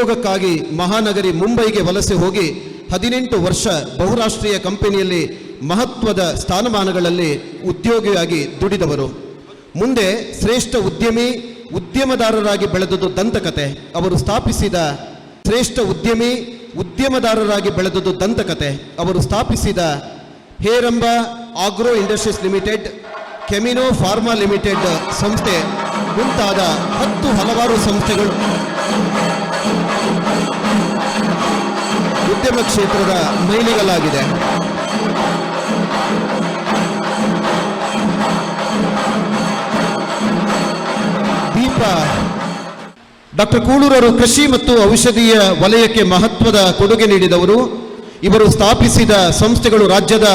ಉದ್ಯೋಗಕ್ಕಾಗಿ ಮಹಾನಗರಿ ಮುಂಬೈಗೆ ವಲಸೆ ಹೋಗಿ ಹದಿನೆಂಟು ವರ್ಷ ಬಹುರಾಷ್ಟ್ರೀಯ ಕಂಪನಿಯಲ್ಲಿ ಮಹತ್ವದ ಸ್ಥಾನಮಾನಗಳಲ್ಲಿ ಉದ್ಯೋಗಿಯಾಗಿ ದುಡಿದವರು. ಮುಂದೆ ಶ್ರೇಷ್ಠ ಉದ್ಯಮಿ, ಉದ್ಯಮದಾರರಾಗಿ ಬೆಳೆದದ್ದು ದಂತಕತೆ. ಅವರು ಸ್ಥಾಪಿಸಿದ ಶ್ರೇಷ್ಠ ಉದ್ಯಮಿ, ಉದ್ಯಮದಾರರಾಗಿ ಬೆಳೆದದ್ದು ದಂತಕತೆ. ಅವರು ಸ್ಥಾಪಿಸಿದ Heramba agro industries limited, Chemino pharma limited ಸಂಸ್ಥೆ ಮುಂತಾದ ಹತ್ತು ಹಲವಾರು ಸಂಸ್ಥೆಗಳು. ಉದ್ಯಮ ಕ್ಷೇತ್ರದ ಮೈಲಿಗಲಾಗಿದೆ ದೀಪ. ಡಾಕ್ಟರ್ ಕೂಳೂರವರು ಕೃಷಿ ಮತ್ತು ಔಷಧೀಯ ವಲಯಕ್ಕೆ ಮಹತ್ವದ ಕೊಡುಗೆ ನೀಡಿದವರು. ಇವರು ಸ್ಥಾಪಿಸಿದ ಸಂಸ್ಥೆಗಳು ರಾಜ್ಯದ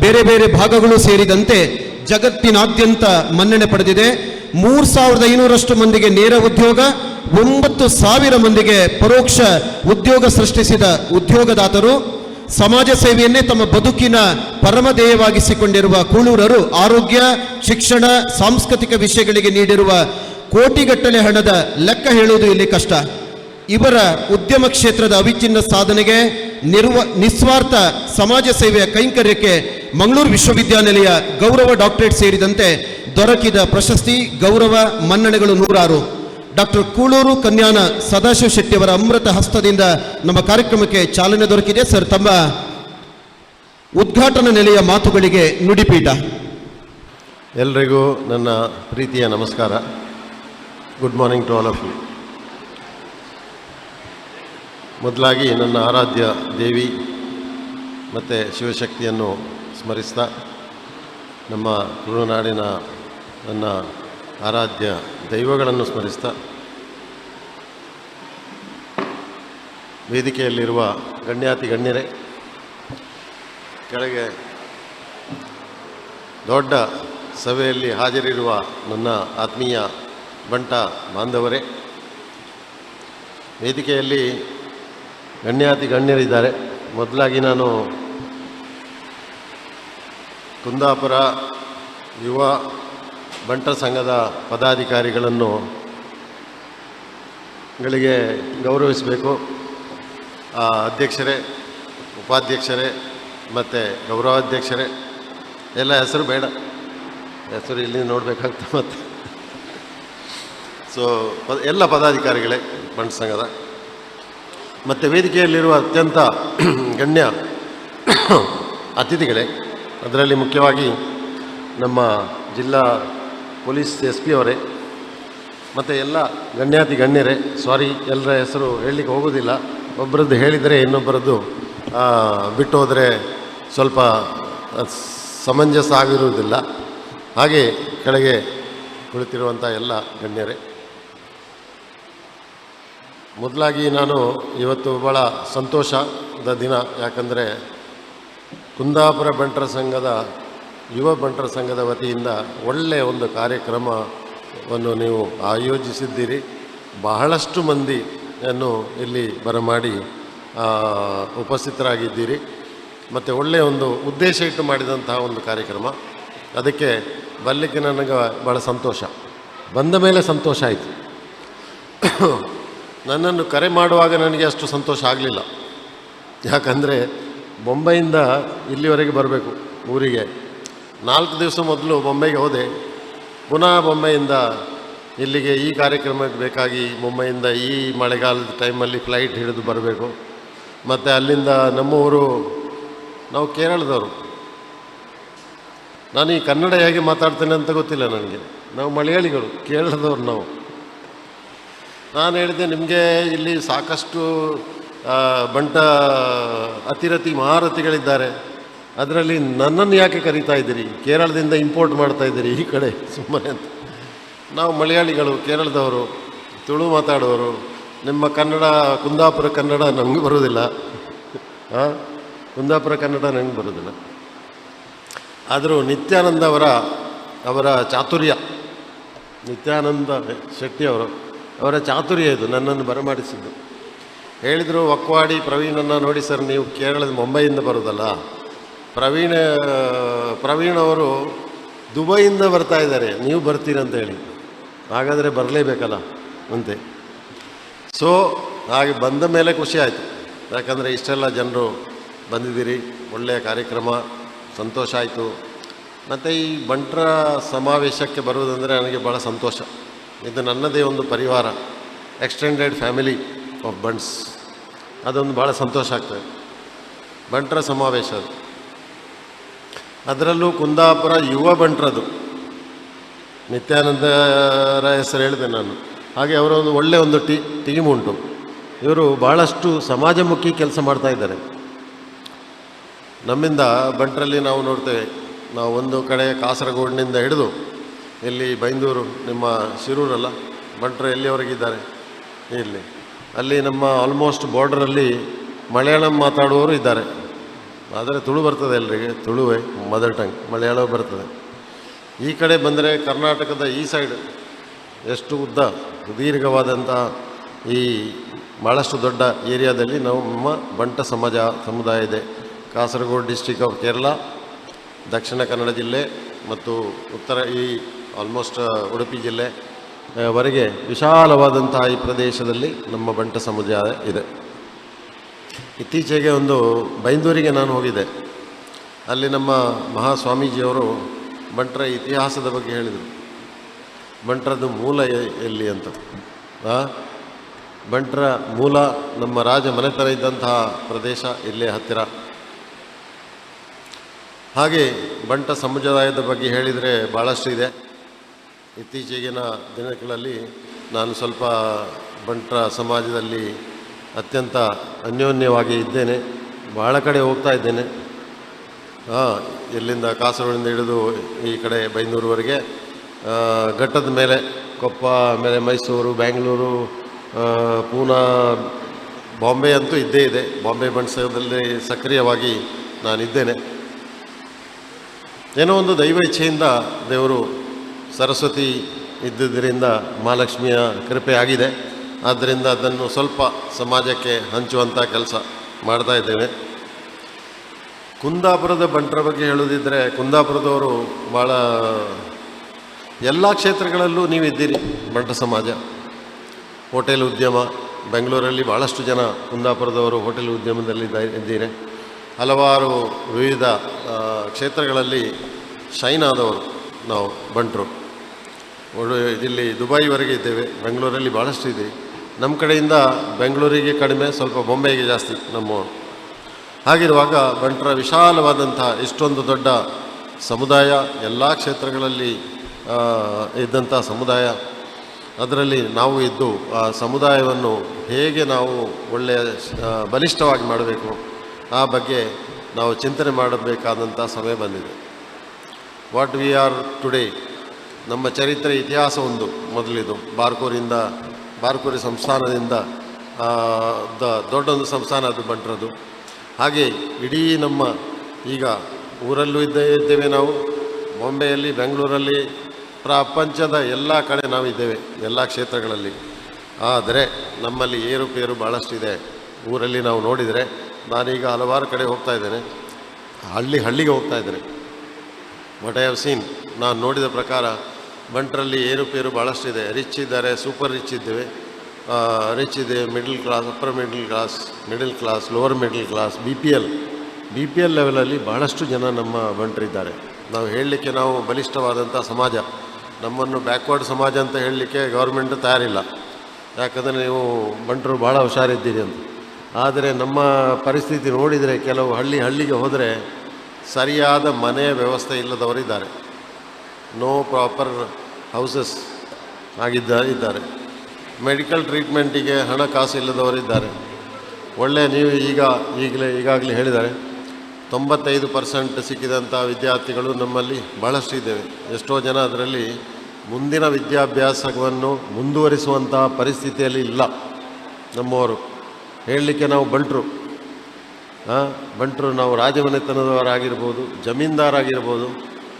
ಬೇರೆ ಬೇರೆ ಭಾಗಗಳು ಸೇರಿದಂತೆ ಜಗತ್ತಿನಾದ್ಯಂತ ಮನ್ನಣೆ ಪಡೆದಿದೆ. ಮೂರ್ ಸಾವಿರದ ಐನೂರಷ್ಟು ಮಂದಿಗೆ ನೇರ ಉದ್ಯೋಗ ಒಂಬತ್ತು ಸಾವಿರ ಮಂದಿಗೆ ಪರೋಕ್ಷ ಉದ್ಯೋಗ ಸೃಷ್ಟಿಸಿದ ಉದ್ಯೋಗದಾತರು ಸಮಾಜ ಸೇವೆಯನ್ನೇ ತಮ್ಮ ಬದುಕಿನ ಪರಮಧೇಯವಾಗಿಸಿಕೊಂಡಿರುವ ಕೂಳೂರರು ಆರೋಗ್ಯ, ಶಿಕ್ಷಣ, ಸಾಂಸ್ಕೃತಿಕ ವಿಷಯಗಳಿಗೆ ನೀಡಿರುವ ಕೋಟಿಗಟ್ಟಲೆ ಹಣದ ಲೆಕ್ಕ ಹೇಳುವುದು ಇಲ್ಲಿ ಕಷ್ಟ. ಇವರ ಉದ್ಯಮ ಕ್ಷೇತ್ರದ ಅವಿಚ್ಛಿನ್ನ ಸಾಧನೆಗೆ ನಿರ್ವ, ನಿಸ್ವಾರ್ಥ ಸಮಾಜ ಸೇವೆಯ ಕೈಂಕರ್ಯಕ್ಕೆ ಮಂಗಳೂರು ವಿಶ್ವವಿದ್ಯಾನಿಲಯ ಗೌರವ ಡಾಕ್ಟರೇಟ್ ಸೇರಿದಂತೆ ದೊರಕಿದ ಪ್ರಶಸ್ತಿ ಗೌರವ ಮನ್ನಣೆಗಳು ನೂರಾರು. ಡಾಕ್ಟರ್ ಕೂಳೂರು ಕನ್ಯಾನ ಸದಾಶಿವ ಶೆಟ್ಟಿಯವರ ಅಮೃತ ಹಸ್ತದಿಂದ ನಮ್ಮ ಕಾರ್ಯಕ್ರಮಕ್ಕೆ ಚಾಲನೆ ದೊರಕಿದೆ. ಸರ್, ತಮ್ಮ ಉದ್ಘಾಟನಾ ನೆಲೆಯ ಮಾತುಗಳಿಗೆ ನುಡಿಪೀಠ. ಎಲ್ರಿಗೂ ನನ್ನ ಪ್ರೀತಿಯ ನಮಸ್ಕಾರ. Good morning to all of you. ಮೊದಲಾಗಿ ನನ್ನ ಆರಾಧ್ಯ ದೇವಿ ಮತ್ತು ಶಿವಶಕ್ತಿಯನ್ನು ಸ್ಮರಿಸ್ತಾ ನಮ್ಮ ತುಳುನಾಡಿನ ನನ್ನ ಆರಾಧ್ಯ ದೈವಗಳನ್ನು ಸ್ಮರಿಸ್ತಾ ವೇದಿಕೆಯಲ್ಲಿರುವ ಗಣ್ಯಾತಿ ಗಣ್ಯರೇ, ಕೆಳಗೆ ದೊಡ್ಡ ಸಭೆಯಲ್ಲಿ ಹಾಜರಿರುವ ನನ್ನ ಆತ್ಮೀಯ ಬಂಟ ಬಾಂಧವರೇ, ವೇದಿಕೆಯಲ್ಲಿ ಗಣ್ಯಾತಿ ಗಣ್ಯರಿದ್ದಾರೆ. ಮೊದಲಾಗಿ ನಾನು ಕುಂದಾಪುರ ಯುವ ಬಂಟ ಸಂಘದ ಪದಾಧಿಕಾರಿಗಳನ್ನು ಗಳಿಗೆ ಗೌರವಿಸಬೇಕು. ಅಧ್ಯಕ್ಷರೇ, ಉಪಾಧ್ಯಕ್ಷರೇ, ಮತ್ತು ಗೌರವಾಧ್ಯಕ್ಷರೇ, ಎಲ್ಲ ಹೆಸರು ಬೇಡ. ಹೆಸರು ಇಲ್ಲಿ ನೋಡಬೇಕಾಗ್ತದೆ ಮತ್ತೆ. ಸೊ ಪದ, ಎಲ್ಲ ಪದಾಧಿಕಾರಿಗಳೇ ಬಂಡ್ ಸಂಘದ. ಮತ್ತು ವೇದಿಕೆಯಲ್ಲಿರುವ ಅತ್ಯಂತ ಗಣ್ಯ ಅತಿಥಿಗಳೇ, ಅದರಲ್ಲಿ ಮುಖ್ಯವಾಗಿ ನಮ್ಮ ಜಿಲ್ಲಾ ಪೊಲೀಸ್ ಎಸ್ ಪಿ ಅವರೇ, ಮತ್ತು ಎಲ್ಲ ಗಣ್ಯಾತಿ ಗಣ್ಯರೇ, ಸಾರಿ ಎಲ್ಲರ ಹೆಸರು ಹೇಳಲಿಕ್ಕೆ ಹೋಗೋದಿಲ್ಲ. ಒಬ್ಬರದ್ದು ಹೇಳಿದರೆ ಇನ್ನೊಬ್ಬರದ್ದು ಬಿಟ್ಟು ಹೋದರೆ ಸ್ವಲ್ಪ ಸಮಂಜಸ ಆಗಿರುವುದಿಲ್ಲ. ಹಾಗೆ ಕೆಳಗೆ ಕುಳಿತಿರುವಂಥ ಎಲ್ಲ ಗಣ್ಯರೇ. ಮೊದಲಾಗಿ ನಾನು ಇವತ್ತು ಭಾಳ ಸಂತೋಷದ ದಿನ, ಯಾಕಂದರೆ ಕುಂದಾಪುರ ಬಂಟರ ಸಂಘದ, ಯುವ ಬಂಟರ ಸಂಘದ ವತಿಯಿಂದ ಒಳ್ಳೆಯ ಒಂದು ಕಾರ್ಯಕ್ರಮವನ್ನು ನೀವು ಆಯೋಜಿಸಿದ್ದೀರಿ. ಬಹಳಷ್ಟು ಮಂದಿಯನ್ನು ಇಲ್ಲಿ ಬರಮಾಡಿ ಉಪಸ್ಥಿತರಾಗಿದ್ದೀರಿ. ಮತ್ತು ಒಳ್ಳೆಯ ಒಂದು ಉದ್ದೇಶ ಇಟ್ಟು ಮಾಡಿದಂತಹ ಒಂದು ಕಾರ್ಯಕ್ರಮ. ಅದಕ್ಕೆ ಬರಲಿಕ್ಕೆ ನನಗೆ ಭಾಳ ಸಂತೋಷ. ಬಂದ ಮೇಲೆ ಸಂತೋಷ ಆಯಿತು. ನನ್ನನ್ನು ಕರೆ ಮಾಡುವಾಗ ನನಗೆ ಅಷ್ಟು ಸಂತೋಷ ಆಗಲಿಲ್ಲ. ಯಾಕಂದರೆ ಬೊಂಬೈಯಿಂದ ಇಲ್ಲಿವರೆಗೆ ಬರಬೇಕು ಊರಿಗೆ. ನಾಲ್ಕು ದಿವಸ ಮೊದಲು ಬೊಂಬೈಗೆ ಹೋದೆ. ಪುನಃ ಬೊಂಬೈಯಿಂದ ಇಲ್ಲಿಗೆ ಈ ಕಾರ್ಯಕ್ರಮಕ್ಕೆ ಬೇಕಾಗಿ ಮುಂಬೈಯಿಂದ ಈ ಮಳೆಗಾಲದ ಟೈಮಲ್ಲಿ ಫ್ಲೈಟ್ ಹಿಡಿದು ಬರಬೇಕು. ಮತ್ತು ಅಲ್ಲಿಂದ ನಮ್ಮ ಊರು ನಾವು ಕೇರಳದವರು. ನಾನು ಈ ಕನ್ನಡ ಹೇಗೆ ಮಾತಾಡ್ತೇನೆ ಅಂತ ಗೊತ್ತಿಲ್ಲ ನನಗೆ. ನಾವು ಮಲಯಾಳಿಗಳು, ಕೇರಳದವ್ರು ನಾವು. ನಾನು ಹೇಳಿದೆ, ನಿಮಗೆ ಇಲ್ಲಿ ಸಾಕಷ್ಟು ಬಂಟ ಅತಿರತಿ ಮಹಾರಥಿಗಳಿದ್ದಾರೆ. ಅದರಲ್ಲಿ ನನ್ನನ್ನು ಯಾಕೆ ಕರೀತಾ ಇದ್ದೀರಿ? ಕೇರಳದಿಂದ ಇಂಪೋರ್ಟ್ ಮಾಡ್ತಾ ಇದ್ದೀರಿ ಈ ಕಡೆ ಸುಮ್ಮನೆ ಅಂತ. ನಾವು ಮಲಯಾಳಿಗಳು, ಕೇರಳದವರು, ತುಳು ಮಾತಾಡೋರು, ನಿಮ್ಮ ಕನ್ನಡ, ಕುಂದಾಪುರ ಕನ್ನಡ ನಮಗೆ ಬರೋದಿಲ್ಲ ಹಾಂ ಕುಂದಾಪುರ ಕನ್ನಡ ನನಗೆ ಬರೋದಿಲ್ಲ ಆದರೂ ನಿತ್ಯಾನಂದ ಅವರ ಅವರ ಚಾತುರ್ಯ, ನಿತ್ಯಾನಂದ ಶೆಟ್ಟಿಯವರು ಅವರ ಚಾತುರ್ಯ ಇದು, ನನ್ನನ್ನು ಬರಮಾಡಿಸಿದ್ದು. ಹೇಳಿದರು, ಒಕ್ವಾಡಿ, ಪ್ರವೀಣನ್ನು ನೋಡಿ ಸರ್, ನೀವು ಕೇರಳದ ಮುಂಬೈಯಿಂದ ಬರೋದಲ್ಲ. ಪ್ರವೀಣ, ಪ್ರವೀಣ್ ಅವರು ದುಬೈಯಿಂದ ಬರ್ತಾ ಇದ್ದಾರೆ, ನೀವು ಬರ್ತೀರಂತ ಹೇಳಿ. ಹಾಗಾದರೆ ಬರಲೇಬೇಕಲ್ಲ? ಅಂತೆ. ಸೊ ಹಾಗೆ ಬಂದ ಮೇಲೆ ಖುಷಿ ಆಯಿತು. ಯಾಕಂದರೆ ಇಷ್ಟೆಲ್ಲ ಜನರು ಬಂದಿದ್ದೀರಿ, ಒಳ್ಳೆಯ ಕಾರ್ಯಕ್ರಮ, ಸಂತೋಷ ಆಯಿತು. ಮತ್ತು ಈ ಬಂಟರ ಸಮಾವೇಶಕ್ಕೆ ಬರುವುದಂದರೆ ನನಗೆ ಭಾಳ ಸಂತೋಷ. ಇದು ನನ್ನದೇ ಒಂದು ಪರಿವಾರ ಎಕ್ಸ್ಟೆಂಡೆಡ್ ಫ್ಯಾಮಿಲಿ ಆಫ್ ಬಂಟ್ಸ್ ಅದೊಂದು ಭಾಳ ಸಂತೋಷ ಆಗ್ತದೆ. ಬಂಟರ ಸಮಾವೇಶ ಅದು. ಅದರಲ್ಲೂ ಕುಂದಾಪುರ ಯುವ ಬಂಟ್ರದು. ನಿತ್ಯಾನಂದರ ಹೆಸರು ಹೇಳಿದೆ ನಾನು. ಹಾಗೆ ಅವರ ಒಂದು ಒಳ್ಳೆಯ ಒಂದು ಟಿ, ಟೀಮ್ ಉಂಟು. ಇವರು ಭಾಳಷ್ಟು ಸಮಾಜಮುಖಿ ಕೆಲಸ ಮಾಡ್ತಾ ಇದ್ದಾರೆ. ನಮ್ಮಿಂದ ಬಂಟ್ರಲ್ಲಿ ನಾವು ನೋಡ್ತೇವೆ, ನಾವು ಒಂದು ಕಡೆ ಕಾಸರಗೋಡಿನಿಂದ ಹಿಡಿದು ಇಲ್ಲಿ ಬೈಂದೂರು, ನಿಮ್ಮ ಶಿರೂರಲ್ಲ, ಬಂಟ್ರ ಎಲ್ಲಿವರೆಗಿದ್ದಾರೆ ಇಲ್ಲಿ. ಅಲ್ಲಿ ನಮ್ಮ ಆಲ್ಮೋಸ್ಟ್ ಬಾರ್ಡ್ರಲ್ಲಿ ಮಲಯಾಳಂ ಮಾತಾಡುವವರು ಇದ್ದಾರೆ. ಆದರೆ ತುಳು ಬರ್ತದೆ ಎಲ್ರಿಗೆ, ತುಳುವೆ ಮದರ್ ಟಂಗ್ ಮಲಯಾಳ ಬರ್ತದೆ. ಈ ಕಡೆ ಬಂದರೆ ಕರ್ನಾಟಕದ ಈ ಸೈಡ್ ಎಷ್ಟು ಉದ್ದ ಸುದೀರ್ಘವಾದಂಥ ಈ ಭಾಳಷ್ಟು ದೊಡ್ಡ ಏರಿಯಾದಲ್ಲಿ ನಾವು ನಮ್ಮ ಬಂಟ ಸಮಾಜ ಸಮುದಾಯ ಇದೆ. ಕಾಸರಗೋಡು ಡಿಸ್ಟಿಕ್ ಆಫ್ ಕೇರಳ, ದಕ್ಷಿಣ ಕನ್ನಡ ಜಿಲ್ಲೆ ಮತ್ತು ಉತ್ತರ ಈ ಆಲ್ಮೋಸ್ಟ್ ಉಡುಪಿ ಜಿಲ್ಲೆ ವರೆಗೆ ವಿಶಾಲವಾದಂತಹ ಈ ಪ್ರದೇಶದಲ್ಲಿ ನಮ್ಮ ಬಂಟ ಸಮುದಾಯ ಇದೆ. ಇತ್ತೀಚೆಗೆ ಒಂದು ಬೈಂದೂರಿಗೆ ನಾನು ಹೋಗಿದ್ದೆ. ಅಲ್ಲಿ ನಮ್ಮ ಮಹಾಸ್ವಾಮೀಜಿಯವರು ಬಂಟರ ಇತಿಹಾಸದ ಬಗ್ಗೆ ಹೇಳಿದರು. ಬಂಟರದ್ದು ಮೂಲ ಎಲ್ಲಿ ಅಂತ? ಬಂಟರ ಮೂಲ ನಮ್ಮ ರಾಜ ಮನೆತನ ಇದ್ದಂತಹ ಪ್ರದೇಶ ಇಲ್ಲೇ ಹತ್ತಿರ. ಹಾಗೆ ಬಂಟ ಸಮುದಾಯದ ಬಗ್ಗೆ ಹೇಳಿದರೆ ಭಾಳಷ್ಟು ಇದೆ. ಇತ್ತೀಚೆಗಿನ ದಿನಗಳಲ್ಲಿ ನಾನು ಸ್ವಲ್ಪ ಬಂಟರ ಸಮಾಜದಲ್ಲಿ ಅತ್ಯಂತ ಅನ್ಯೋನ್ಯವಾಗಿ ಇದ್ದೇನೆ. ಭಾಳ ಕಡೆ ಹೋಗ್ತಾ ಇದ್ದೇನೆ. ಇಲ್ಲಿಂದ ಕಾಸರಗೋಡಿಂದ ಹಿಡಿದು ಈ ಕಡೆ ಬೈಂದೂರುವರೆಗೆ ಘಟ್ಟದ ಮೇಲೆ, ಕೊಪ್ಪ, ಆಮೇಲೆ ಮೈಸೂರು, ಬ್ಯಾಂಗ್ಳೂರು ಪೂನಾ, ಬಾಂಬೆ ಅಂತೂ ಇದ್ದೇ ಇದೆ. ಬಾಂಬೆ ಬಣ್ಸದಲ್ಲಿ ಸಕ್ರಿಯವಾಗಿ ನಾನಿದ್ದೇನೆ. ಏನೋ ಒಂದು ದೈವ ಇಚ್ಛೆಯಿಂದ ದೇವರು ಸರಸ್ವತಿ ಇದ್ದುದರಿಂದ ಮಹಾಲಕ್ಷ್ಮಿಯ ಕೃಪೆ ಆಗಿದೆ. ಆದ್ದರಿಂದ ಅದನ್ನು ಸ್ವಲ್ಪ ಸಮಾಜಕ್ಕೆ ಹಂಚುವಂಥ ಕೆಲಸ ಮಾಡ್ತಾ ಇದ್ದೇವೆ ಕುಂದಾಪುರದ ಬಂಟರ ಬಗ್ಗೆ ಹೇಳೋದಿದ್ದರೆ ಕುಂದಾಪುರದವರು ಭಾಳ ಎಲ್ಲ ಕ್ಷೇತ್ರಗಳಲ್ಲೂ ನೀವಿದ್ದೀರಿ ಬಂಟ ಸಮಾಜ. ಹೋಟೆಲ್ ಉದ್ಯಮ, ಬೆಂಗಳೂರಲ್ಲಿ ಭಾಳಷ್ಟು ಜನ ಕುಂದಾಪುರದವರು ಹೋಟೆಲ್ ಉದ್ಯಮದಲ್ಲಿ ಇದ್ದೀರಿ. ಹಲವಾರು ವಿವಿಧ ಕ್ಷೇತ್ರಗಳಲ್ಲಿ ಶೈನ್ ಆದವರು ನಾವು ಬಂಟರು ಇಲ್ಲಿ ದುಬೈವರೆಗೆ ಇದ್ದೇವೆ, ಬೆಂಗಳೂರಲ್ಲಿ ಭಾಳಷ್ಟು ಇದೆ ನಮ್ಮ ಕಡೆಯಿಂದ ಬೆಂಗಳೂರಿಗೆ ಕಡಿಮೆ, ಸ್ವಲ್ಪ ಬೊಂಬೆಗೆ ಜಾಸ್ತಿ ನಮ್ಮವರು. ಹಾಗಿರುವಾಗ ಬಂಟರ ವಿಶಾಲವಾದಂಥ ಇಷ್ಟೊಂದು ದೊಡ್ಡ ಸಮುದಾಯ ಎಲ್ಲ ಕ್ಷೇತ್ರಗಳಲ್ಲಿ ಇದ್ದಂಥ ಸಮುದಾಯ. ಅದರಲ್ಲಿ ನಾವು ಇದ್ದು ಆ ಸಮುದಾಯವನ್ನು ಹೇಗೆ ನಾವು ಒಳ್ಳೆಯ ಬಲಿಷ್ಠವಾಗಿ ಮಾಡಬೇಕು, ಆ ಬಗ್ಗೆ ನಾವು ಚಿಂತನೆ ಮಾಡಬೇಕಾದಂಥ ಸಮಯ ಬಂದಿದೆ. ವಾಟ್ ವಿ ಆರ್ ಟುಡೇ, ನಮ್ಮ ಚರಿತ್ರೆ ಇತಿಹಾಸ ಒಂದು ಮೊದಲಿದು. ಬಾರ್ಕೂರಿಂದ, ಬಾರ್ಕೂರಿ ಸಂಸ್ಥಾನದಿಂದ ದೊಡ್ಡೊಂದು ಸಂಸ್ಥಾನ ಅದು ಬಂಟ್ರದು ಹಾಗೆ ಇಡೀ ನಮ್ಮ ಈಗ ಊರಲ್ಲೂ ಇದ್ದೇ ಇದ್ದೇವೆ ನಾವು. ಬಾಂಬೆಯಲ್ಲಿ, ಬೆಂಗಳೂರಲ್ಲಿ ಪ್ರಪಂಚದ ಎಲ್ಲ ಕಡೆ ನಾವು ಇದ್ದೇವೆ, ಎಲ್ಲ ಕ್ಷೇತ್ರಗಳಲ್ಲಿ. ಆದರೆ ನಮ್ಮಲ್ಲಿ ಏರುಪೇರು ಭಾಳಷ್ಟಿದೆ ಊರಲ್ಲಿ ನಾವು ನೋಡಿದರೆ ನಾನೀಗ ಹಲವಾರು ಕಡೆ ಹೋಗ್ತಾ ಇದ್ದೇನೆ. ಹಳ್ಳಿ ಹಳ್ಳಿಗೆ ಹೋಗ್ತಾ ಇದ್ದೇನೆ. ವಾಟ್ ಐ ಹ್ಯಾವ್ ಸೀನ್ ನಾನು ನೋಡಿದ ಪ್ರಕಾರ ಬಂಟ್ರಲ್ಲಿ ಏರುಪೇರು ಭಾಳಷ್ಟಿದೆ ರಿಚ್ ಇದ್ದಾರೆ ಸೂಪರ್ ರಿಚ್ ಇದ್ದೇವೆ. ರಿಚ್ ಇದೆ middle class upper middle class middle class lower middle class B P L B P L ಲೆವೆಲಲ್ಲಿ ಭಾಳಷ್ಟು ಜನ ನಮ್ಮ ಬಂಟರಿದ್ದಾರೆ. ನಾವು ಹೇಳಲಿಕ್ಕೆ ನಾವು ಬಲಿಷ್ಠವಾದಂಥ ಸಮಾಜ. ನಮ್ಮನ್ನು ಬ್ಯಾಕ್ವರ್ಡ್ ಸಮಾಜ ಅಂತ ಹೇಳಲಿಕ್ಕೆ ಗೌರ್ಮೆಂಟ್ ತಯಾರಿಲ್ಲ. ಯಾಕಂದರೆ ನೀವು ಬಂಟರು ಭಾಳ ಹುಷಾರಿದ್ದೀರಿ ಅಂತ. ಆದರೆ ನಮ್ಮ ಪರಿಸ್ಥಿತಿ ನೋಡಿದರೆ ಕೆಲವು ಹಳ್ಳಿ ಹಳ್ಳಿಗೆ ಹೋದರೆ ಸರಿಯಾದ ಮನೆಯ ವ್ಯವಸ್ಥೆ ಇಲ್ಲದವರಿದ್ದಾರೆ. ನೋ ಪ್ರಾಪರ್ ಹೌಸಸ್ ಆಗಿದ್ದ ಇದ್ದಾರೆ. ಮೆಡಿಕಲ್ ಟ್ರೀಟ್ಮೆಂಟಿಗೆ ಹಣಕಾಸು ಇಲ್ಲದವರಿದ್ದಾರೆ ಒಳ್ಳೆಯ ನೀವು ಈಗ ಈಗಲೇ ಈಗಾಗಲೇ ಹೇಳಿದ್ದಾರೆ. ತೊಂಬತ್ತೈದು ಪರ್ಸೆಂಟ್ ಸಿಕ್ಕಿದಂಥ ವಿದ್ಯಾರ್ಥಿಗಳು ನಮ್ಮಲ್ಲಿ ಬಹಳಷ್ಟು ಇದ್ದೇವೆ. ಎಷ್ಟೋ ಜನ ಅದರಲ್ಲಿ ಮುಂದಿನ ವಿದ್ಯಾಭ್ಯಾಸವನ್ನು ಮುಂದುವರಿಸುವಂತಹ ಪರಿಸ್ಥಿತಿಯಲ್ಲಿ ಇಲ್ಲ. ನಮ್ಮವರು. ಹೇಳಲಿಕ್ಕೆ ನಾವು ಬಂಟರು. ಬಂಟರು ನಾವು ರಾಜಮನೆತನದವರಾಗಿರ್ಬೋದು, ಜಮೀನ್ದಾರಾಗಿರ್ಬೋದು.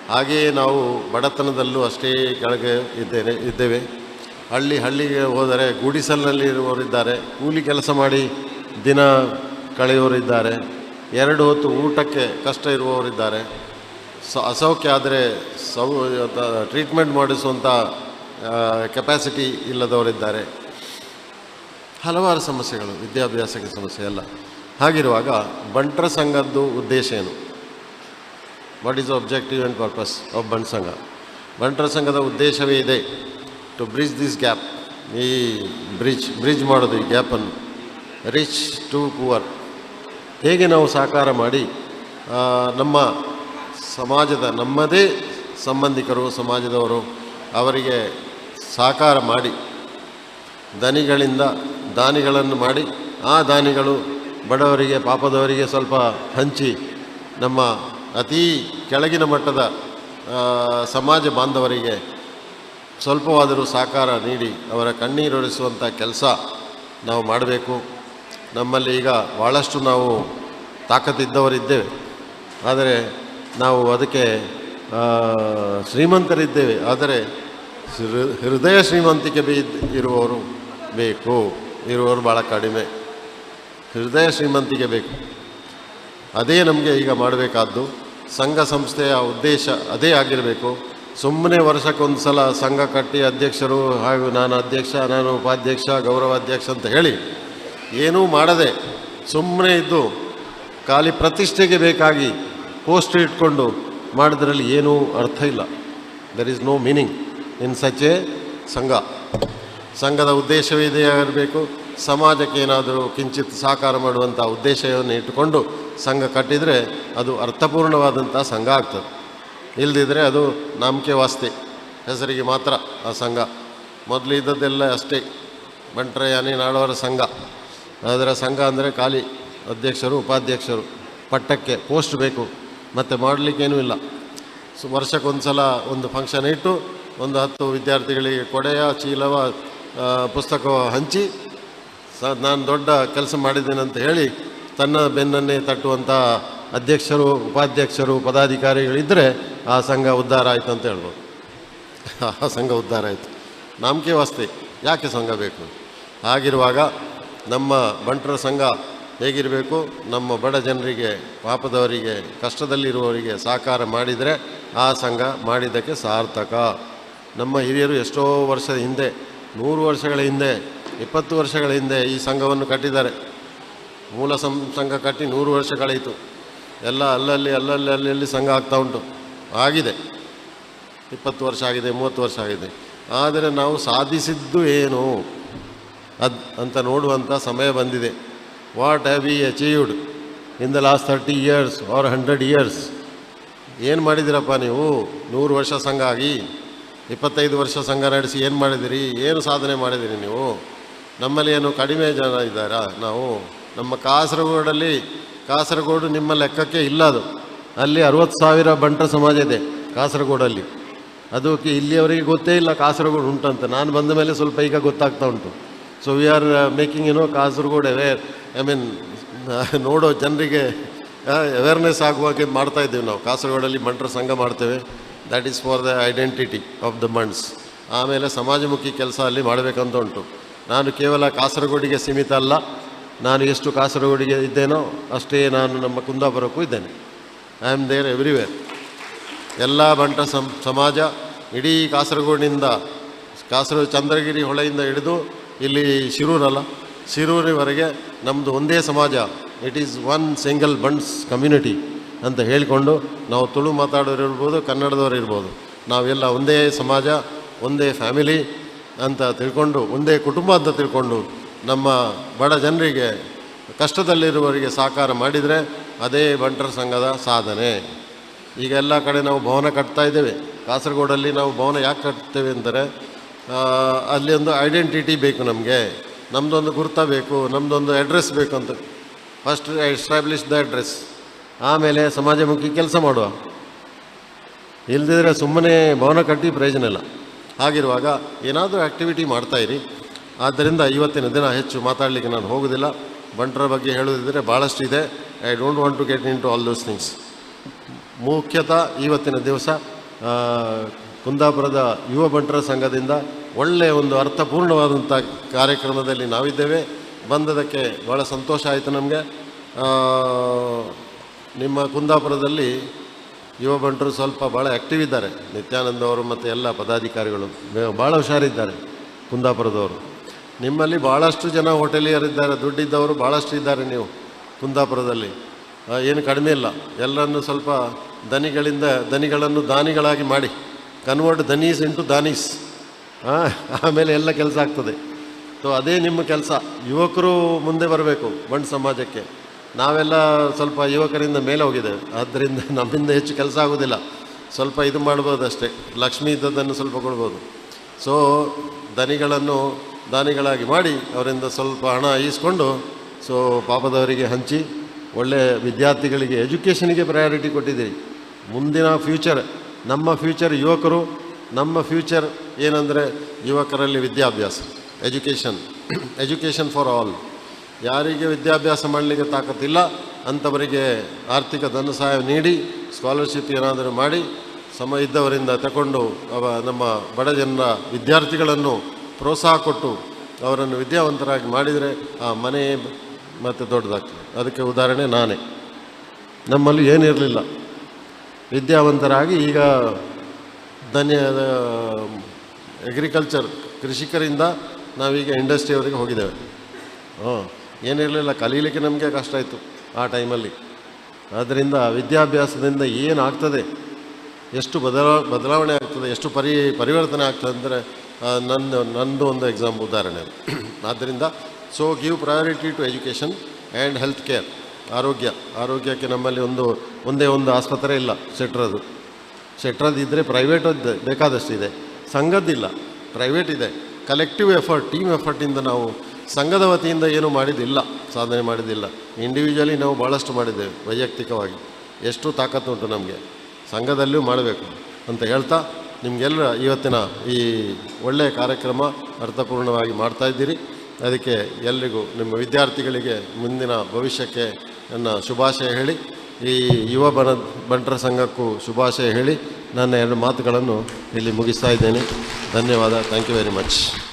ಹಾಗೆಯೇ ನಾವು ಬಡತನದಲ್ಲೂ ಅಷ್ಟೇ ಕೆಳಗೆ ಇದ್ದೇನೆ ಇದ್ದೇವೆ. ಹಳ್ಳಿ ಹಳ್ಳಿಗೆ ಹೋದರೆ ಗುಡಿಸಲಿನಲ್ಲಿ ಇರುವವರಿದ್ದಾರೆ. ಕೂಲಿ ಕೆಲಸ ಮಾಡಿ ದಿನ ಕಳೆಯುವವರಿದ್ದಾರೆ. ಎರಡು ಹೊತ್ತು ಊಟಕ್ಕೆ ಕಷ್ಟ ಇರುವವರಿದ್ದಾರೆ. ಸ ಅಸೌಖ್ಯ ಆದರೆ ಸೌ ಟ್ರೀಟ್ಮೆಂಟ್ ಮಾಡಿಸುವಂಥ ಕೆಪ್ಯಾಸಿಟಿ ಇಲ್ಲದವರಿದ್ದಾರೆ. ಹಲವಾರು ಸಮಸ್ಯೆಗಳು, ವಿದ್ಯಾಭ್ಯಾಸಕ್ಕೆ ಸಮಸ್ಯೆ ಅಲ್ಲ ಹಾಗಿರುವಾಗ ಬಂಟರ ಸಂಘದ್ದು ಉದ್ದೇಶ ಏನು? What is objective and purpose of Bunt sangha? ಬಂಟರ ಸಂಘದ ಉದ್ದೇಶವೇ ಇದೆ. ಟು ಬ್ರಿಡ್ಜ್ ದಿಸ್ ಗ್ಯಾಪ್ ಈ ಬ್ರಿಡ್ಜ್ ಬ್ರಿಡ್ಜ್ ಮಾಡೋದು ಈ ಗ್ಯಾಪನ್ನು ರಿಚ್ ಟು ಪುವರ್ ಹೇಗೆ ನಾವು ಸಾಕಾರ ಮಾಡಿ ನಮ್ಮ ಸಮಾಜದ, ನಮ್ಮದೇ ಸಂಬಂಧಿಕರು, ಸಮಾಜದವರು ಅವರಿಗೆ ಸಾಕಾರ ಮಾಡಿ, ದನಿಗಳಿಂದ ದಾನಿಗಳನ್ನು ಮಾಡಿ, ಆ ದಾನಿಗಳು ಬಡವರಿಗೆ, ಪಾಪದವರಿಗೆ ಸ್ವಲ್ಪ ಹಂಚಿ ನಮ್ಮ ಅತೀ ಕೆಳಗಿನ ಮಟ್ಟದ ಸಮಾಜ ಬಾಂಧವರಿಗೆ ಸ್ವಲ್ಪವಾದರೂ ಸಾಕಾರ ನೀಡಿ ಅವರ ಕಣ್ಣೀರೊರೆಸುವಂಥ ಕೆಲಸ ನಾವು ಮಾಡಬೇಕು. ನಮ್ಮಲ್ಲಿ ಈಗ ಭಾಳಷ್ಟು ನಾವು ತಾಕತ್ತಿದ್ದವರಿದ್ದೇವೆ. ಆದರೆ ನಾವು ಅದಕ್ಕೆ ಶ್ರೀಮಂತರಿದ್ದೇವೆ. ಆದರೆ ಹೃದಯ ಶ್ರೀಮಂತಿಕೆ ಬಿ ಇರುವವರು ಬೇಕು. ಇರುವವರು ಭಾಳ ಕಡಿಮೆ. ಹೃದಯ ಶ್ರೀಮಂತಿಕೆ ಬೇಕು. ಅದೇ ನಮಗೆ ಈಗ ಮಾಡಬೇಕಾದ್ದು, ಸಂಘ ಸಂಸ್ಥೆಯ ಉದ್ದೇಶ ಅದೇ ಆಗಿರಬೇಕು. ಸುಮ್ಮನೆ ವರ್ಷಕ್ಕೊಂದು ಸಲ ಸಂಘ ಕಟ್ಟಿ ಅಧ್ಯಕ್ಷರು ಹಾಗೂ ನಾನು ಅಧ್ಯಕ್ಷ, ನಾನು ಉಪಾಧ್ಯಕ್ಷ ಗೌರವಾಧ್ಯಕ್ಷ ಅಂತ ಹೇಳಿ ಏನೂ ಮಾಡದೆ ಸುಮ್ಮನೆ ಇದ್ದು ಖಾಲಿ ಪ್ರತಿಷ್ಠೆಗೆ ಬೇಕಾಗಿ ಪೋಸ್ಟ್ ಇಟ್ಕೊಂಡು ಮಾಡಿದ್ರಲ್ಲಿ ಏನೂ ಅರ್ಥ ಇಲ್ಲ. There is no meaning in such a sangha. ಸಂಘದ ಉದ್ದೇಶವೇ ಇರಬೇಕು ಸಮಾಜಕ್ಕೆ ಏನಾದರೂ ಕಿಂಚಿತ್ ಸಾಕಾರ ಮಾಡುವಂಥ ಉದ್ದೇಶವನ್ನು ಇಟ್ಟುಕೊಂಡು ಸಂಘ ಕಟ್ಟಿದರೆ ಅದು ಅರ್ಥಪೂರ್ಣವಾದಂಥ ಸಂಘ ಆಗ್ತದೆ. ಇಲ್ಲದಿದ್ದರೆ ಅದು ನಂಬಿಕೆ ವಾಸ್ತಿ. ಹೆಸರಿಗೆ ಮಾತ್ರ ಆ ಸಂಘ. ಮೊದಲು ಇದ್ದದ್ದೆಲ್ಲ ಅಷ್ಟೇ. ಬಂಟ್ರಯಾನಿ ಯಾನಿ ನಾಡವರ ಸಂಘ. ಅದರ ಸಂಘ ಅಂದರೆ ಖಾಲಿ ಅಧ್ಯಕ್ಷರು, ಉಪಾಧ್ಯಕ್ಷರು. ಪಟ್ಟಕ್ಕೆ ಪೋಸ್ಟ್ ಬೇಕು. ಮತ್ತು ಮಾಡಲಿಕ್ಕೇನೂ ಇಲ್ಲ. ಸೊ ವರ್ಷಕ್ಕೊಂದು ಸಲ ಒಂದು ಫಂಕ್ಷನ್ ಇಟ್ಟು ಒಂದು ಹತ್ತು ವಿದ್ಯಾರ್ಥಿಗಳಿಗೆ ಕೊಡೆಯ, ಚೀಲವ ಪುಸ್ತಕ ಹಂಚಿ, ಸ ನಾನು ದೊಡ್ಡ ಕೆಲಸ ಮಾಡಿದ್ದೇನೆ ಅಂತ ಹೇಳಿ ತನ್ನ ಬೆನ್ನನ್ನೇ ತಟ್ಟುವಂಥ ಅಧ್ಯಕ್ಷರು, ಉಪಾಧ್ಯಕ್ಷರು ಪದಾಧಿಕಾರಿಗಳಿದ್ದರೆ ಆ ಸಂಘ ಉದ್ಧಾರ ಆಯಿತು ಅಂತ ಹೇಳ್ಬೋದು. ಆ ಸಂಘ ಉದ್ಧಾರ ಆಯಿತು. ನಮಗೆ ವಾಸ್ತೆ, ಯಾಕೆ ಸಂಘ ಬೇಕು? ಹಾಗಿರುವಾಗ ನಮ್ಮ ಬಂಟರ ಸಂಘ ಹೇಗಿರಬೇಕು? ನಮ್ಮ ಬಡ ಜನರಿಗೆ, ಪಾಪದವರಿಗೆ, ಕಷ್ಟದಲ್ಲಿರುವವರಿಗೆ ಸಾಕಾರ ಮಾಡಿದರೆ ಆ ಸಂಘ ಮಾಡಿದ್ದಕ್ಕೆ ಸಾರ್ಥಕ. ನಮ್ಮ ಹಿರಿಯರು ಎಷ್ಟೋ ವರ್ಷದ ಹಿಂದೆ, ನೂರು ವರ್ಷಗಳ ಹಿಂದೆ, ಇಪ್ಪತ್ತು ವರ್ಷಗಳ ಹಿಂದೆ ಈ ಸಂಘವನ್ನು ಕಟ್ಟಿದ್ದಾರೆ. ಮೂಲ ಸಂ, ಸಂಘ ಕಟ್ಟಿ ನೂರು ವರ್ಷ ಕಳೆಯಿತು. ಎಲ್ಲ ಅಲ್ಲಲ್ಲಿ ಅಲ್ಲಲ್ಲಿ ಅಲ್ಲಲ್ಲಿ ಸಂಘ ಆಗ್ತಾ ಉಂಟು. ಆಗಿದೆ. ಇಪ್ಪತ್ತು ವರ್ಷ ಆಗಿದೆ, ಮೂವತ್ತು ವರ್ಷ ಆಗಿದೆ. ಆದರೆ ನಾವು ಸಾಧಿಸಿದ್ದು ಏನು? ಅದು ಅಂತ ನೋಡುವಂಥ ಸಮಯ ಬಂದಿದೆ. What have we achieved in the last thirty years or hundred years ಏನು ಮಾಡಿದ್ದೀರಪ್ಪ ನೀವು? ನೂರು ವರ್ಷ ಸಂಘ ಆಗಿ, ಇಪ್ಪತ್ತೈದು ವರ್ಷ ಸಂಘ ನಡೆಸಿ ಏನು ಮಾಡಿದಿರಿ? ಏನು ಸಾಧನೆ ಮಾಡಿದಿರಿ ನೀವು? ನಮ್ಮಲ್ಲಿ ಏನು ಕಡಿಮೆ ಜನ ಇದ್ದಾರಾ? ನಾವು ನಮ್ಮ ಕಾಸರಗೋಡಲ್ಲಿ ಕಾಸರಗೋಡು ನಿಮ್ಮ ಲೆಕ್ಕಕ್ಕೆ ಇಲ್ಲ ಅದು. ಅಲ್ಲಿ ಅರವತ್ತು ಸಾವಿರ ಬಂಟರ ಸಮಾಜ ಇದೆ ಕಾಸರಗೋಡಲ್ಲಿ. ಅದಕ್ಕೆ ಇಲ್ಲಿಯವರಿಗೆ ಗೊತ್ತೇ ಇಲ್ಲ ಕಾಸರಗೋಡು ಉಂಟಂತ. ನಾನು ಬಂದ ಮೇಲೆ ಸ್ವಲ್ಪ ಈಗ ಗೊತ್ತಾಗ್ತಾ ಉಂಟು. ಸೊ ವಿ ಆರ್ ಮೇಕಿಂಗ್ ಏನೋ ಕಾಸರಗೋಡು ಅವೇರ್ ಐ ಮೀನ್ ನೋಡೋ ಜನರಿಗೆ ಅವೇರ್ನೆಸ್ ಆಗುವಾಗೆ ಮಾಡ್ತಾ ಇದ್ದೀವಿ ನಾವು. ಕಾಸರಗೋಡಲ್ಲಿ ಬಂಟರ ಸಂಘ ಮಾಡ್ತೇವೆ. That is for the identity of the Bunts ಆಮೇಲೆ ಸಮಾಜಮುಖಿ ಕೆಲಸ ಅಲ್ಲಿ ಮಾಡಬೇಕಂತ ಉಂಟು. ನಾನು ಕೇವಲ ಕಾಸರಗೋಡಿಗೆ ಸೀಮಿತ ಅಲ್ಲ ನಾನು ಎಷ್ಟು ಕಾಸರಗೋಡಿಗೆ ಇದ್ದೇನೋ ಅಷ್ಟೇ ನಾನು ನಮ್ಮ ಕುಂದಾಪುರಕ್ಕೂ ಇದ್ದೇನೆ. ಐ ಆಮ್ ದೇರ್ ಎವ್ರಿವೇರ್ ಎಲ್ಲ ಬಂಟ ಸಂ, ಸಮಾಜ ಇಡೀ ಕಾಸರಗೋಡಿನಿಂದ, ಕಾಸರಗೋಡು ಚಂದ್ರಗಿರಿ ಹೊಳೆಯಿಂದ ಹಿಡಿದು ಇಲ್ಲಿ ಶಿರೂರಲ್ಲ ಶಿರೂರಿವರೆಗೆ ನಮ್ಮದು ಒಂದೇ ಸಮಾಜ. It is one single Bunts community ಅಂತ ಹೇಳಿಕೊಂಡು ನಾವು ತುಳು ಮಾತಾಡೋರು ಇರ್ಬೋದು, ಕನ್ನಡದವ್ರು ಇರ್ಬೋದು. ನಾವೆಲ್ಲ ಒಂದೇ ಸಮಾಜ, ಒಂದೇ ಫ್ಯಾಮಿಲಿ ಅಂತ ತಿಳ್ಕೊಂಡು, ಒಂದೇ ಕುಟುಂಬ ಅಂತ ತಿಳ್ಕೊಂಡು ನಮ್ಮ ಬಡ ಜನರಿಗೆ ಕಷ್ಟದಲ್ಲಿರುವವರಿಗೆ ಸಾಕಾರ ಮಾಡಿದರೆ ಅದೇ ಬಂಟರ ಸಂಘದ ಸಾಧನೆ. ಈಗ ಎಲ್ಲ ಕಡೆ ನಾವು ಭವನ ಕಟ್ತಾ ಇದ್ದೇವೆ. ಕಾಸರಗೋಡಲ್ಲಿ ನಾವು ಭವನ ಯಾಕೆ ಕಟ್ತೇವೆ ಅಂದರೆ ಅಲ್ಲಿ ಒಂದು ಐಡೆಂಟಿಟಿ ಬೇಕು ನಮಗೆ. ನಮ್ಮದೊಂದು ಗುರುತ ಬೇಕು ನಮ್ಮದೊಂದು ಅಡ್ರೆಸ್ ಬೇಕು ಅಂತ. ಫಸ್ಟ್ ಎಸ್ಟಾಬ್ಲಿಷ್ ದ ಅಡ್ರೆಸ್ ಆಮೇಲೆ ಸಮಾಜಮುಖಿ ಕೆಲಸ ಮಾಡುವ. ಇಲ್ದಿದ್ರೆ ಸುಮ್ಮನೆ ಭವನ ಕಟ್ಟಿ ಪ್ರಯೋಜನ ಇಲ್ಲ. ಹಾಗಿರುವಾಗ ಏನಾದರೂ ಆ್ಯಕ್ಟಿವಿಟಿ ಮಾಡ್ತಾಯಿರಿ ಆದ್ದರಿಂದ ಇವತ್ತಿನ ದಿನ ಹೆಚ್ಚು ಮಾತಾಡಲಿಕ್ಕೆ ನಾನು ಹೋಗೋದಿಲ್ಲ ಬಂಟರ ಬಗ್ಗೆ ಹೇಳೋದಿದ್ದರೆ ಭಾಳಷ್ಟು ಇದೆ. I don't want to get into all those things ಮುಖ್ಯತಃ ಇವತ್ತಿನ ದಿವಸ ಕುಂದಾಪುರದ ಯುವ ಬಂಟರ ಸಂಘದಿಂದ ಒಳ್ಳೆಯ ಒಂದು ಅರ್ಥಪೂರ್ಣವಾದಂಥ ಕಾರ್ಯಕ್ರಮದಲ್ಲಿ ನಾವಿದ್ದೇವೆ. ಬಂದದಕ್ಕೆ ಭಾಳ ಸಂತೋಷ ಆಯಿತು ನಮಗೆ. ನಿಮ್ಮ ಕುಂದಾಪುರದಲ್ಲಿ ಯುವ ಬಂಟರು ಸ್ವಲ್ಪ ಭಾಳ ಆ್ಯಕ್ಟಿವ್ ಇದ್ದಾರೆ. ನಿತ್ಯಾನಂದ ಅವರು ಮತ್ತು ಎಲ್ಲ ಪದಾಧಿಕಾರಿಗಳು ಭಾಳ ಹುಷಾರಿದ್ದಾರೆ ಕುಂದಾಪುರದವರು. ನಿಮ್ಮಲ್ಲಿ ಭಾಳಷ್ಟು ಜನ ಹೋಟೆಲಿಯರಿದ್ದಾರೆ, ದುಡ್ಡಿದ್ದವರು ಭಾಳಷ್ಟು ಇದ್ದಾರೆ ನೀವು, ಕುಂದಾಪುರದಲ್ಲಿ. ಏನು ಕಡಿಮೆ ಇಲ್ಲ. ಎಲ್ಲರನ್ನು ಸ್ವಲ್ಪ ದನಿಗಳಿಂದ, ದನಿಗಳನ್ನು ದಾನಿಗಳಾಗಿ ಮಾಡಿ. ಕನ್ವರ್ಟ್ ದನೀಸ್ ಇಂಟು ದಾನೀಸ್ ಆಮೇಲೆ ಎಲ್ಲ ಕೆಲಸ ಆಗ್ತದೆ. ಸೊ ಅದೇ ನಿಮ್ಮ ಕೆಲಸ. ಯುವಕರು ಮುಂದೆ ಬರಬೇಕು ಬಂಡ್ ಸಮಾಜಕ್ಕೆ. ನಾವೆಲ್ಲ ಸ್ವಲ್ಪ ಯುವಕರಿಂದ ಮೇಲೆ ಹೋಗಿದ್ದೇವೆ ಆದ್ದರಿಂದ ನಮ್ಮಿಂದ ಹೆಚ್ಚು ಕೆಲಸ ಆಗೋದಿಲ್ಲ. ಸ್ವಲ್ಪ ಇದು ಮಾಡ್ಬೋದು ಅಷ್ಟೇ ಲಕ್ಷ್ಮಿ ಇದ್ದದ್ದನ್ನು ಸ್ವಲ್ಪ ಕೊಡ್ಬೋದು. ಸೊ ದನಿಗಳನ್ನು ದಾನಿಗಳಾಗಿ ಮಾಡಿ ಅವರಿಂದ ಸ್ವಲ್ಪ ಹಣ ಈಸ್ಕೊಂಡು, ಸೊ ಪಾಪದವರಿಗೆ ಹಂಚಿ ಒಳ್ಳೆಯ ವಿದ್ಯಾರ್ಥಿಗಳಿಗೆ ಎಜುಕೇಷನಿಗೆ ಪ್ರಯಾರಿಟಿ ಕೊಟ್ಟಿದ್ದೀರಿ. ಮುಂದಿನ ಫ್ಯೂಚರ್ ನಮ್ಮ ಫ್ಯೂಚರ್ ಯುವಕರು, ನಮ್ಮ ಫ್ಯೂಚರ್ ಏನಂದರೆ ಯುವಕರಲ್ಲಿ ವಿದ್ಯಾಭ್ಯಾಸ ಎಜುಕೇಷನ್ ಎಜುಕೇಷನ್ ಫಾರ್ ಆಲ್ ಯಾರಿಗೆ ವಿದ್ಯಾಭ್ಯಾಸ ಮಾಡಲಿಕ್ಕೆ ತಾಕತ್ತಿಲ್ಲ, ಅಂಥವರಿಗೆ ಆರ್ಥಿಕ ಧನ ಸಹಾಯ ನೀಡಿ ಸ್ಕಾಲರ್ಶಿಪ್ ಏನಾದರೂ ಮಾಡಿ ಸಮ ಇದ್ದವರಿಂದ ತಗೊಂಡು ಅವ ನಮ್ಮ ಬಡ ಜನರ ವಿದ್ಯಾರ್ಥಿಗಳನ್ನು ಪ್ರೋತ್ಸಾಹ ಕೊಟ್ಟು ಅವರನ್ನು ವಿದ್ಯಾವಂತರಾಗಿ ಮಾಡಿದರೆ ಆ ಮನೆ ಮತ್ತು ದೊಡ್ಡದಾಗ್ತದೆ. ಅದಕ್ಕೆ ಉದಾಹರಣೆ ನಾನೇ. ನಮ್ಮಲ್ಲಿ ಏನಿರಲಿಲ್ಲ. ವಿದ್ಯಾವಂತರಾಗಿ ಈಗ ಧನ್ಯ ಅಗ್ರಿಕಲ್ಚರ್ ಕೃಷಿಕರಿಂದ ನಾವೀಗ ಇಂಡಸ್ಟ್ರಿಯವರೆಗೆ ಹೋಗಿದ್ದೇವೆ. ಹಾಂ ಏನಿರಲಿಲ್ಲ, ಕಲೀಲಿಕ್ಕೆ ನಮಗೆ ಕಷ್ಟ ಇತ್ತು ಆ ಟೈಮಲ್ಲಿ. ಆದ್ದರಿಂದ ವಿದ್ಯಾಭ್ಯಾಸದಿಂದ ಏನಾಗ್ತದೆ, ಎಷ್ಟು ಬದಲಾ, ಬದಲಾವಣೆ ಆಗ್ತದೆ, ಎಷ್ಟು ಪರಿ, ಪರಿವರ್ತನೆ ಆಗ್ತದೆ ಅಂದರೆ ನನ್ನ ನನ್ನದು ಒಂದು ಎಕ್ಸಾಮ್ ಉದಾಹರಣೆ. ಆದ್ದರಿಂದ so give priority to education and health care ಆರೋಗ್ಯ. ಆರೋಗ್ಯಕ್ಕೆ ನಮ್ಮಲ್ಲಿ ಒಂದು, ಒಂದೇ ಒಂದು ಆಸ್ಪತ್ರೆ ಇಲ್ಲ ಸೆಟ್ರದು ಸೆಟ್ರದ್ದು ಇದ್ದರೆ ಪ್ರೈವೇಟ್ ಬೇಕಾದಷ್ಟು ಇದೆ. ಸಂಘದ್ದಿಲ್ಲ ಪ್ರೈವೇಟ್ ಇದೆ. ಕಲೆಕ್ಟಿವ್ ಎಫರ್ಟ್ ಟೀಮ್ ಎಫರ್ಟಿಂದ ನಾವು ಸಂಘದ ವತಿಯಿಂದ ಏನೂ ಮಾಡಿದ್ದಿಲ್ಲ, ಸಾಧನೆ ಮಾಡಿದ್ದಿಲ್ಲ. ಇಂಡಿವಿಜುವಲಿ ನಾವು ಭಾಳಷ್ಟು ಮಾಡಿದ್ದೇವೆ, ವೈಯಕ್ತಿಕವಾಗಿ. ಎಷ್ಟು ತಾಕತ್ತು ಉಂಟು ನಮಗೆ? ಸಂಘದಲ್ಲಿಯೂ ಮಾಡಬೇಕು ಅಂತ ಹೇಳ್ತಾ ನಿಮಗೆಲ್ಲ ಇವತ್ತಿನ ಈ ಒಳ್ಳೆಯ ಕಾರ್ಯಕ್ರಮ ಅರ್ಥಪೂರ್ಣವಾಗಿ ಮಾಡ್ತಾಯಿದ್ದೀರಿ ಅದಕ್ಕೆ ಎಲ್ರಿಗೂ ನಿಮ್ಮ ವಿದ್ಯಾರ್ಥಿಗಳಿಗೆ ಮುಂದಿನ ಭವಿಷ್ಯಕ್ಕೆ ನನ್ನ ಶುಭಾಶಯ ಹೇಳಿ. ಈ ಯುವ ಬನ, ಬಂಟರ ಸಂಘಕ್ಕೂ ಶುಭಾಶಯ ಹೇಳಿ. ನನ್ನ ಎರಡು ಮಾತುಗಳನ್ನು ಇಲ್ಲಿ ಮುಗಿಸ್ತಾ ಇದ್ದೇನೆ. ಧನ್ಯವಾದ. Thank you very much.